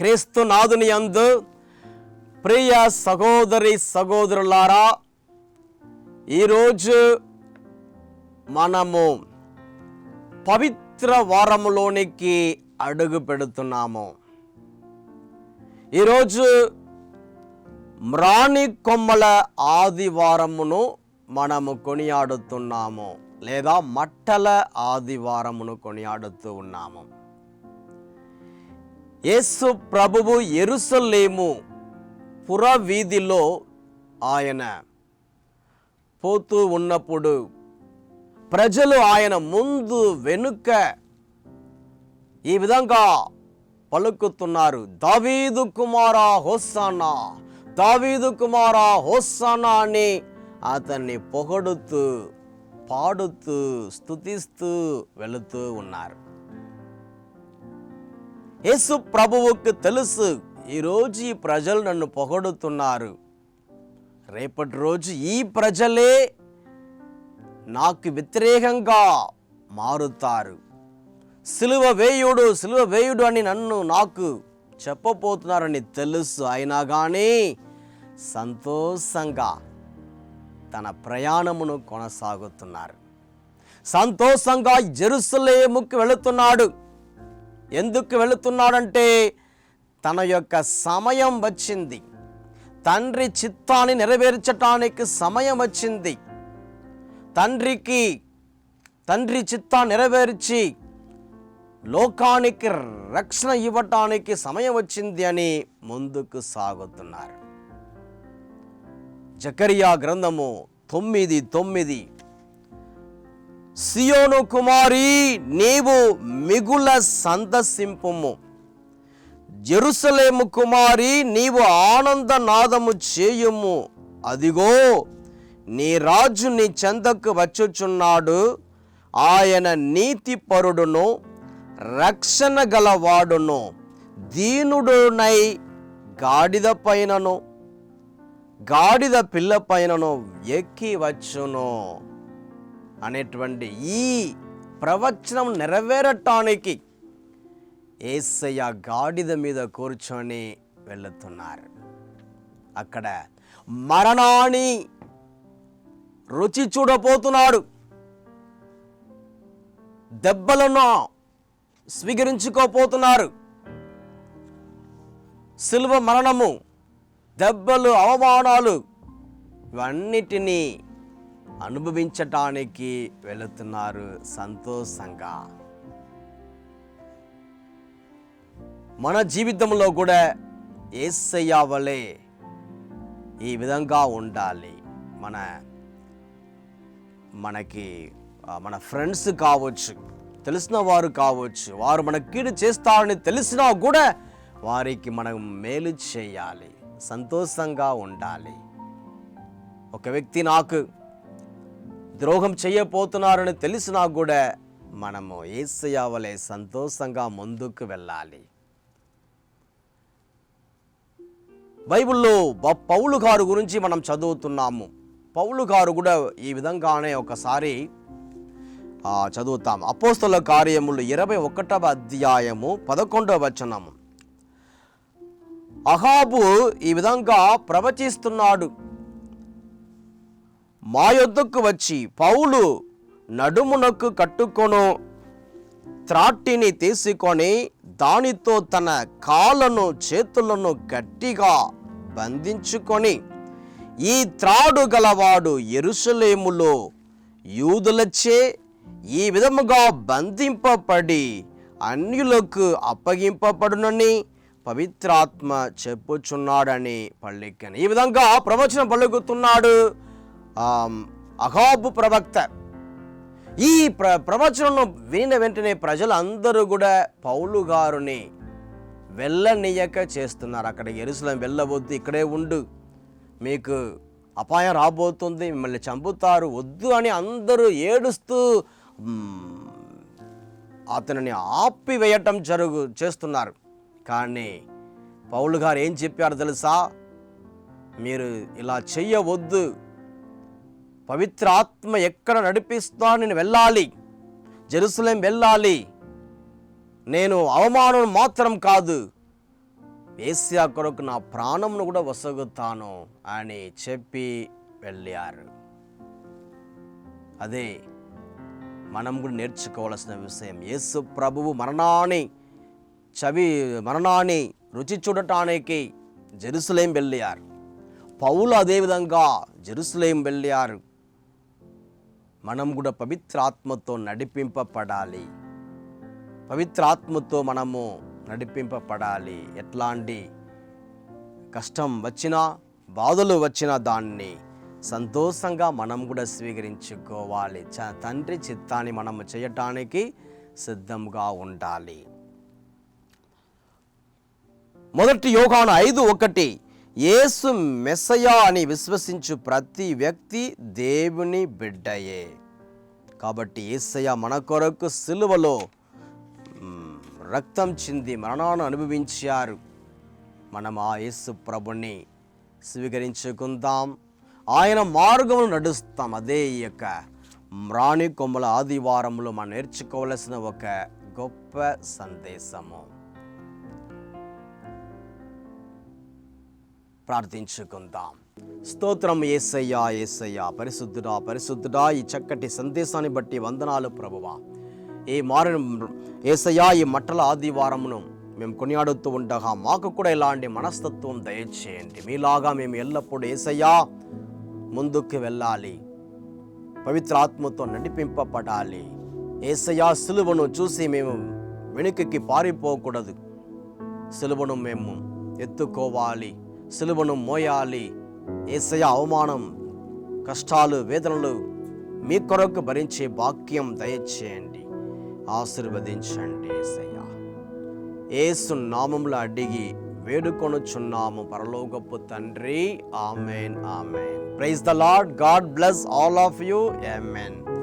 క్రీస్తు నాదుని యందు ప్రియ సహోదరి సహోదరులారా ఈరోజు మనము పవిత్ర వారములోనికి అడుగు పెడుతున్నాము. ఈరోజు మ్రాణి కొమ్మల ఆదివారమును మనము కొనియాడుతున్నాము లేదా మట్టల ఆదివారమును కొనియాడుతూ ఉన్నాము. యేసు ప్రభువు ఎరుసలేము పురవీధిలో ఆయన పోతూ ఉన్నప్పుడు ప్రజలు ఆయన ముందు వెనుక ఈ విధంగా పలుకుతున్నారు. దావీదు కుమారా హోస్సానా దావీదు కుమారా హోస్సానా అని అతన్ని పొగడుతూ పాడుతూ స్తుతిస్తూ వెళుతూ ఉన్నారు. యేసు ప్రభువుకు తెలుసు ఈరోజు ఈ ప్రజలు నన్ను పొగడుతున్నారు. రేపటి రోజు ఈ ప్రజలే నాకు వ్యతిరేకంగా మారుతారు. సిలువ వేయుడు సిలువ వేయుడు అని నన్ను నాకు చెప్పబోతున్నారని తెలుసు. అయినా కానీ సంతోషంగా తన ప్రయాణమును కొనసాగుతున్నారు. సంతోషంగా జెరూసలేముకు వెళుతున్నాడు. ఎందుకు వెళుతున్నాడంటే తన యొక్క సమయం వచ్చింది. తండ్రి చిత్తాన్ని నెరవేర్చటానికి సమయం వచ్చింది. తండ్రికి తండ్రి చిత్తాన్ని నెరవేర్చి లోకానికి రక్షణ ఇవ్వటానికి సమయం వచ్చింది అని ముందుకు సాగుతున్నారు. జకరియా గ్రంథము తొమ్మిది తొమ్మిది. సియోను కుమారి నీవు మిగుల సంతసింపుము జెరుసలేము కుమారి నీవు ఆనంద నాదము చేయుము. అదిగో నీ రాజు నీ చెందకు వచ్చుచున్నాడు. ఆయన నీతిపరుడును రక్షణ గలవాడును దీనుడునై గాడిద పైనను గాడిద పిల్ల పైనను ఎక్కి వచ్చును. అనేటువంటి ఈ ప్రవచనం నెరవేరటానికి ఏసయ్య గాడిద మీద కూర్చొని వెళుతున్నారు. అక్కడ మరణాన్ని రుచి చూడబోతున్నాడు. దెబ్బలను స్వీకరించుకోపోతున్నారు సిల్వ మరణము దెబ్బలు అవమానాలు ఇవన్నిటినీ అనుభవించటానికి వెళుతున్నారు సంతోషంగా. మన జీవితంలో కూడా ఏసయ్య వలె ఈ విధంగా ఉండాలి. మన మనకి మన ఫ్రెండ్స్ కావచ్చు తెలిసిన వారు కావచ్చు వారు మన కీడు చేస్తారని తెలిసినా కూడా వారికి మనం మేలు చేయాలి సంతోషంగా ఉండాలి. ఒక వ్యక్తి నాకు ద్రోహం చేయబోతున్నారని తెలిసినా కూడా మనము ఏసయావలే సంతోషంగా ముందుకు వెళ్ళాలి. బైబిల్లో పౌలు గారు గురించి మనం చదువుతున్నాము. పౌలు గారు కూడా ఈ విధంగానే ఒకసారి చదువుతాం. అపోస్తుల కార్యములు ఇరవై ఒకటవ అధ్యాయము పదకొండవ వచనము. అహాబు ఈ విధంగా ప్రవచిస్తున్నాడు. మా యొద్దకు వచ్చి పౌలు నడుమునకు కట్టుకొను త్రాటిని తీసుకొని దానితో తన కాళ్ళను చేతులను గట్టిగా బంధించుకొని ఈ త్రాడు గలవాడు ఎరుసలేములో యూదులచే ఈ విధముగా బంధింపబడి అన్యులకు అప్పగింపబడునని పవిత్రాత్మ చెప్పుచున్నాడని పల్లెక్కని ఈ విధంగా ప్రవచనం పలుకుతున్నాడు. అహాబు ప్రవక్త. ఈ ప్ర ప్రవచనం వినిన వెంటనే ప్రజలందరూ కూడా పౌలు గారుని వెళ్ళనీయక చేస్తున్నారు. అక్కడ ఎరుసలం వెళ్ళవద్దు ఇక్కడే ఉండు. మీకు అపాయం రాబోతుంది మిమ్మల్ని చంపుతారు వద్దు అని అందరూ ఏడుస్తూ అతనిని ఆపివేయటం జరుగు చేస్తున్నారు. కానీ పౌలు గారు ఏం చెప్పారు తెలుసా? మీరు ఇలా చెయ్యవద్దు పవిత్ర ఆత్మ ఎక్కడ నడిపిస్తా నేను వెళ్ళాలి? జెరూసలేం వెళ్ళాలి? నేను అవమానం మాత్రం కాదు. ఏసియా కొరకు నా ప్రాణంను కూడా వసగుతాను అని చెప్పి వెళ్ళారు. అదే మనం కూడా నేర్చుకోవాల్సిన విషయం. యేసు ప్రభువు మరణాన్ని చవి మరణాన్ని రుచి చూడటానికి జెరూసలేం వెళ్ళారు. పౌలు అదేవిధంగా జెరూసలేం వెళ్ళారు. మనం కూడా పవిత్రాత్మతో నడిపింపబడాలి. పవిత్రాత్మతో మనము నడిపింపబడాలి. ఎట్లాంటి కష్టం వచ్చినా బాధలు వచ్చినా దాన్ని సంతోషంగా మనం కూడా స్వీకరించుకోవాలి. చ- తండ్రి చిత్తాన్ని మనము చేయటానికి సిద్ధంగా ఉండాలి. మొదటి యోగాను ఐదు ఒకటి యేసు మెస్సయా అని విశ్వసించు ప్రతి వ్యక్తి దేవుని బిడ్డయే. కాబట్టి యేసయ్య మన కొరకు సిలువలో రక్తం చింది మరణాన్ని అనుభవించారు. మనం ఆ యేసు ప్రభుని స్వీకరించుకుందాం. ఆయన మార్గమును నడుస్తాం. అదే ఈ యొక్క రాణి కొమ్మల ఆదివారంలో మనం నేర్చుకోవలసిన ఒక గొప్ప సందేశము. ప్రార్థించుకుందాం. స్తోత్రం ఏసయ్యా ఏసయ్యా పరిశుద్ధుడా పరిశుద్ధుడా ఈ చక్కటి సందేశాన్ని బట్టి వందనాలు ప్రభువా. ఈ మారిన ఏసయ్యా ఈ మట్టల ఆదివారమును మేము కొనియాడుతూ ఉండగా మాకు కూడా ఇలాంటి మనస్తత్వం దయచేయండి. మీలాగా మేము ఎల్లప్పుడూ ఏసయ్యా ముందుకు వెళ్ళాలి. పవిత్ర ఆత్మతో నడిపింపబడాలి. ఏసయ్యా సులువను చూసి మేము వెనుకకి పారిపోకూడదు. సిలువను మేము ఎత్తుకోవాలి. సిలువను మోయాలి. ఏసయ అవమానం కష్టాలు వేదనలు మీ కొరకు భరించే భాగ్యం దయచేయండి. ఆశీర్వదించండి ఏసయ్య. ఏసు నామంలో అడిగి వేడుకొనుచున్నాము పరలోకపు తండ్రి. Amen amen. Praise the lord god bless all of you amen